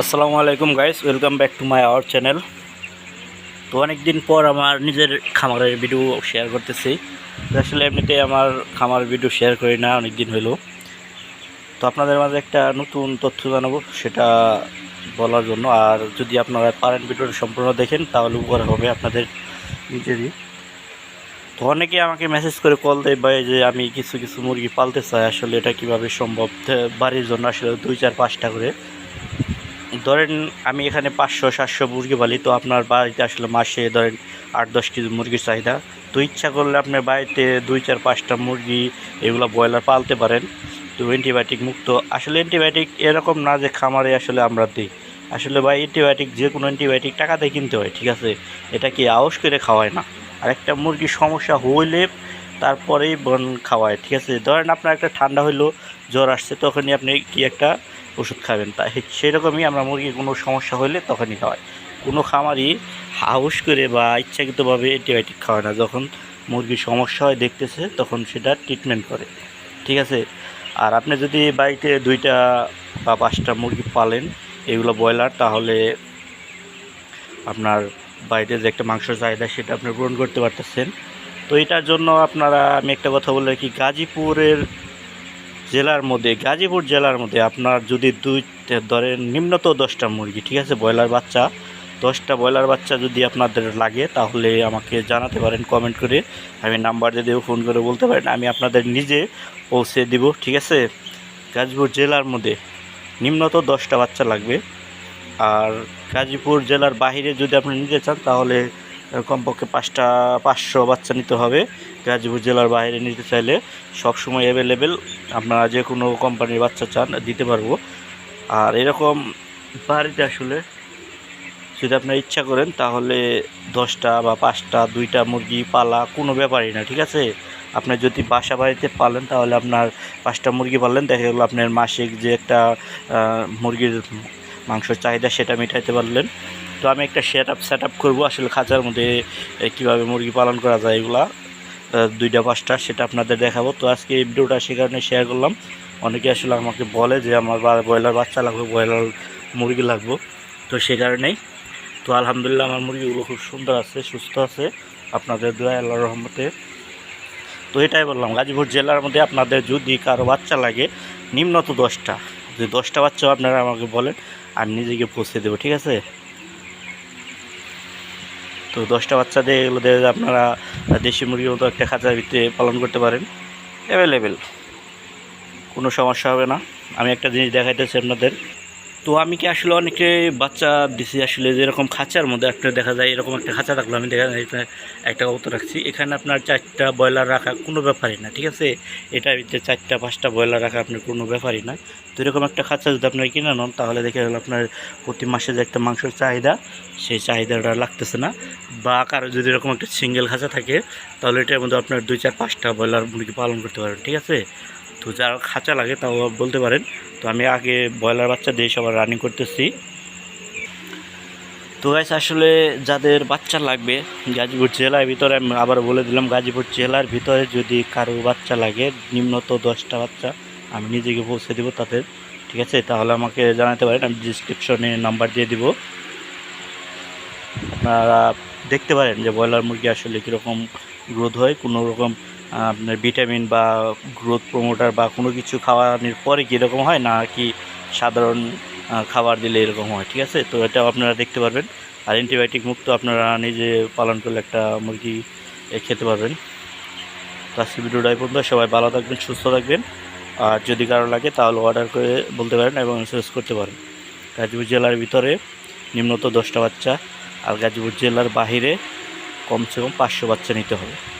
আসসালামু আলাইকুম guys welcome back to my our channel তো অনেক দিন পর আমার নিজের খামারের ভিডিও শেয়ার করতেছি। আসলে এমনিতে আমার খামার ভিডিও শেয়ার করি না অনেক দিন হলো তো আপনাদের মাঝে একটা নতুন তথ্য জানাব, সেটা বলার জন্য। আর যদি আপনারা পারেন ভিডিওটা সম্পূর্ণ দেখেন, তাহলে উপকার হবে আপনাদের নিজেরই। তো অনেকে আমাকে মেসেজ করে কল দেয়, ভাই, যে আমি কিছু কিছু মুরগি পালতে চাই, আসলে এটা কীভাবে সম্ভব? বাড়ির জন্য আসলে দুই, চার, পাঁচটা করে। ধরেন আমি এখানে পাঁচশো, সাতশো মুরগি পালি, তো আপনার বাড়িতে আসলে মাসে ধরেন আট, দশ কেজি মুরগির চাহিদা। তো ইচ্ছা করলে আপনার বাড়িতে দুই, চার, পাঁচটা মুরগি এগুলো ব্রয়লার পালতে পারেন, তো অ্যান্টিবায়োটিক মুক্ত। আসলে অ্যান্টিবায়োটিক এরকম না যে খামারে আসলে আমরা দিই। আসলে ভাই অ্যান্টিবায়োটিক, যে কোনো অ্যান্টিবায়োটিক টাকাতে কিনতে হয়, ঠিক আছে? এটা কি আউশ করে খাওয়ায় না। আর একটা মুরগির সমস্যা হইলে তারপরেই বন খাওয়ায়, ঠিক আছে? ধরেন আপনার একটা ঠান্ডা হইল, জ্বর আসছে, তখনই আপনি কি একটা ওষুধ খাবেন, তাই সেরকমই আমরা মুরগির কোনো সমস্যা হলে তখনই খাওয়াই। কোনো খামারই হাউস করে বা ইচ্ছাকৃতভাবে অ্যান্টিবায়োটিক খাওয়ায় না। যখন মুরগির সমস্যা হয়, দেখতেছে, তখন সেটা ট্রিটমেন্ট করে। ঠিক আছে? আর আপনি যদি বাড়িতে দুইটা বা পাঁচটা মুরগি পালেন, এগুলো ব্রয়লার, তাহলে আপনার বাড়িতে যে একটা মাংস চাহিদা, সেটা আপনি পূরণ করতে পারতেছেন। তো এটার জন্য আপনারা, আমি একটা কথা বলে রাখি, গাজীপুরের জেলার মধ্যে, গাজীপুর জেলার মধ্যে আপনার যদি দুই ধরেন নিম্নত দশটা মুরগি, ঠিক আছে? ব্রয়লার বাচ্চা, দশটা ব্রয়লার বাচ্চা যদি আপনাদের লাগে, তাহলে আমাকে জানাতে পারেন কমেন্ট করে। আমি নাম্বার দিয়ে দেবো ফোন করে বলতে পারেন, আমি আপনাদের নিজে পৌঁছে দিব, ঠিক আছে? গাজীপুর জেলার মধ্যে নিম্নত দশটা বাচ্চা লাগবে। আর গাজীপুর জেলার বাইরে যদি আপনি নিতে চান, তাহলে কমপক্ষে পাঁচটা, পাঁচশো বাচ্চা নিতে হবে। গাজীপুর জেলার বাইরে নিতে চাইলে সবসময় অ্যাভেলেবেল আপনারা যে কোনো কোম্পানির বাচ্চা চান, দিতে পারব। আর এরকম বাড়িতে আসলে যদি আপনার ইচ্ছা করেন, তাহলে দশটা বা পাঁচটা, দুইটা মুরগি, পালা, কোনো ব্যাপারই না, ঠিক আছে? আপনি যদি বাসা বাড়িতে পালেন, তাহলে আপনার পাঁচটা মুরগি পাললেন, দেখা গেলো আপনার মাসিক যে একটা মুরগির মাংসের চাহিদা সেটা মেটাইতে পারলেন। তো আমি একটা সেট আপ সেট আপ করব আসলে খাঁচার মধ্যে কীভাবে মুরগি পালন করা যায় এগুলা। দুইটা পাঁচটা, সেটা আপনাদের দেখাবো। তো আজকে এই ভিডিওটা সে কারণে শেয়ার করলাম। অনেকে আসলে আমাকে বলে যে আমার ব্রয়লার বাচ্চা লাগবে, ব্রয়লার মুরগি লাগবে। তো সে কারণেই। তো আলহামদুলিল্লাহ আমার মুরগিগুলো খুব সুন্দর আছে, সুস্থ আছে। আপনাদের দোয়া আল্লাহর রহমতে। তো এটাই বললাম, গাজীপুর জেলার মধ্যে আপনাদের যদি কারও বাচ্চা লাগে, নিম্নত দশটা। যদি দশটা বাচ্চা আপনারা আমাকে বলেন আমি নিজেকে পৌঁছে দেবো, ঠিক আছে? তো দশটা বাচ্চা দিয়ে এগুলো দিয়ে আপনারা দেশি মুরগির মতো একটা খাঁচার ভিতরে পালন করতে পারেন। অ্যাভেলেবেল কোনো সমস্যা হবে না। আমি একটা জিনিস দেখাইতেছি আপনাদের। তো আমি কি আসলে অনেকে বাচ্চা দিছি আসলে যেরকম খাঁচার মধ্যে একটা দেখা যায়, এরকম একটা খাঁচা থাকল, আমি দেখা যায় একটা কবুতর রাখছি। এখানে আপনার চারটা ব্রয়লার রাখা কোনো ব্যাপারই না, ঠিক আছে? এটা চারটা, পাঁচটা ব্রয়লার রাখা আপনার কোনো ব্যাপারই না। তো এরকম একটা খাঁচা যদি আপনার কিনে নেন, তাহলে দেখে গেল আপনার প্রতি মাসে যে একটা মাংসের চাহিদা, সেই চাহিদাটা লাগতেছে না। বা কারও যদি এরকম একটা সিঙ্গেল খাঁচা থাকে, তাহলে এটার মধ্যে আপনার দুই, চার, পাঁচটা ব্রয়লার মুরগি পালন করতে পারবেন ঠিক আছে? তো যার খাঁচা লাগে তাও বলতে পারেন। তো আমি আগে ব্রয়লার বাচ্চা দিয়ে সবার রানিং করতেছি। তো গাইস আসলে যাদের বাচ্চা লাগবে, গাজীপুর জেলার ভিতরে আমি আবার বলে দিলাম, গাজীপুর জেলার ভিতরে যদি কারও বাচ্চা লাগে, নিম্নত দশটা বাচ্চা আমি নিজেকে পৌঁছে দেবো তাদের, ঠিক আছে? তাহলে আমাকে জানাতে পারেন, আমি ডিসক্রিপশনে নাম্বার দিয়ে দিব। আপনারা দেখতে পারেন যে ব্রয়লার মুরগি আসলে কীরকম গ্রোথ হয় কোনো রকম আপনার ভিটামিন বা গ্রোথ প্রমোটার বা কোনো কিছু খাওয়ানোর পরে কীরকম হয় না কি সাধারণ খাবার দিলে এরকম হয়? ঠিক আছে? তো এটাও আপনারা দেখতে পারবেন। আর অ্যান্টিবায়োটিক মুক্ত আপনারা নিজে পালন করলে একটা মুরগি খেতে পারবেন। তো আজকে ভিডিওটা পর্যন্ত। সবাই ভালো থাকবেন, সুস্থ থাকবেন। আর যদি কারও লাগে তাহলে অর্ডার করে বলতে পারেন এবং মেসেজ করতে পারেন। গাজীপুর জেলার ভিতরে নিম্নত দশটা বাচ্চা। আর গাজীপুর জেলার বাহিরে কমসে কম পাঁচশো বাচ্চা নিতে হবে।